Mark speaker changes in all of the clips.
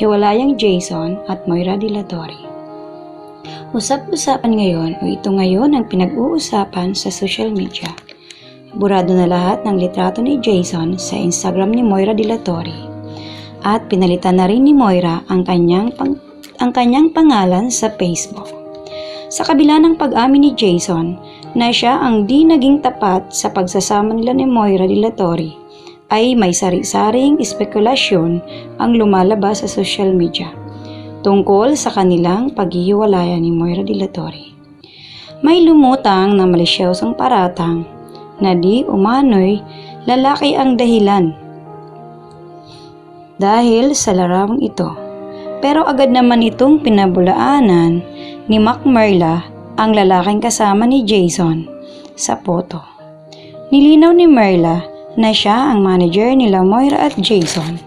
Speaker 1: hiwalayang Jason at Moira de la Torre. Usap-usapan ngayon o ito ngayon ang pinag-uusapan sa social media. Burado na lahat ng litrato ni Jason sa Instagram ni Moira de la Torre. At pinalitan na rin ni Moira ang kanyang, pang, ang kanyang pangalan sa Facebook. Sa kabila ng pag-amin ni Jason na siya ang di naging tapat sa pagsasama nila ni Moira de la Torre, ay may sari-saring espekulasyon ang lumalabas sa social media tungkol sa kanilang paghihiwalayan ni Moira de la Torre. May lumutang na malisyosong paratang na di umano'y lalaki ang dahilan dahil sa larawang ito. Pero agad naman itong pinabulaanan ni Mac Merla ang lalaking kasama ni Jason sa poto. Nilinaw ni Merla na siya ang manager nila Moira at Jason.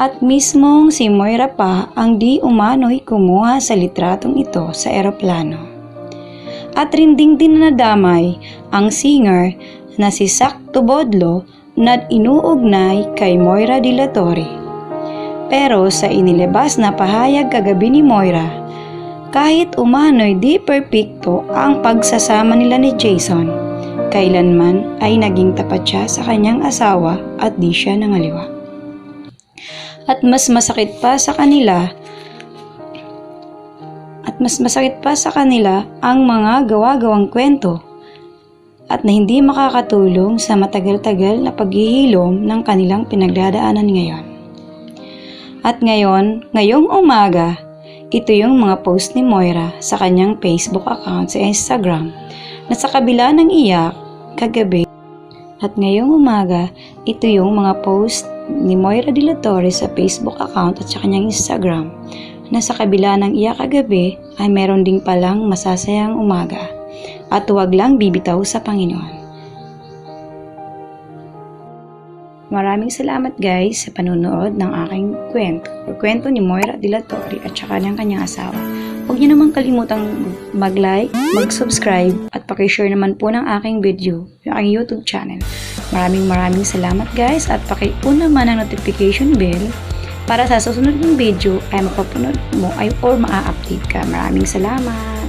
Speaker 1: At mismong si Moira pa ang di umano'y kumuha sa litratong ito sa eroplano. At rinding din na nadamay ang singer na si Sak Tubodlo na inuugnay kay Moira de la Torre. Pero sa inilabas na pahayag kagabi ni Moira, kahit umano'y di perpekto ang pagsasama nila ni Jason, kailanman ay naging tapat siya sa kanyang asawa at di siya nangaliwa. At mas masakit pa sa kanila at mas masakit pa sa kanila ang mga gawa-gawang kwento at na hindi makakatulong sa matagal-tagal na paghihilom ng kanilang pinagdadaanan ngayon. At ngayon, ngayong umaga, ito yung mga post ni Moira sa kanyang Facebook account sa Instagram na sa kabila ng iyak kagabi. At ngayong umaga, ito yung mga post ni Moira de la Torre sa Facebook account at sa kanyang Instagram na sa kabila ng iyak kagabi ay meron ding palang masasayang umaga at huwag lang bibitaw sa Panginoon. Maraming salamat guys sa panunood ng aking kwento o kwento ni Moira de la Torre at saka ng kanyang asawa. Huwag niyo naman kalimutang mag-like, mag-subscribe at pakishare naman po ng aking video yung aking YouTube channel. Maraming maraming salamat guys at paki-on naman ang notification bell para sa susunod ng video ay mapapanood mo ay or maa-update ka. Maraming salamat!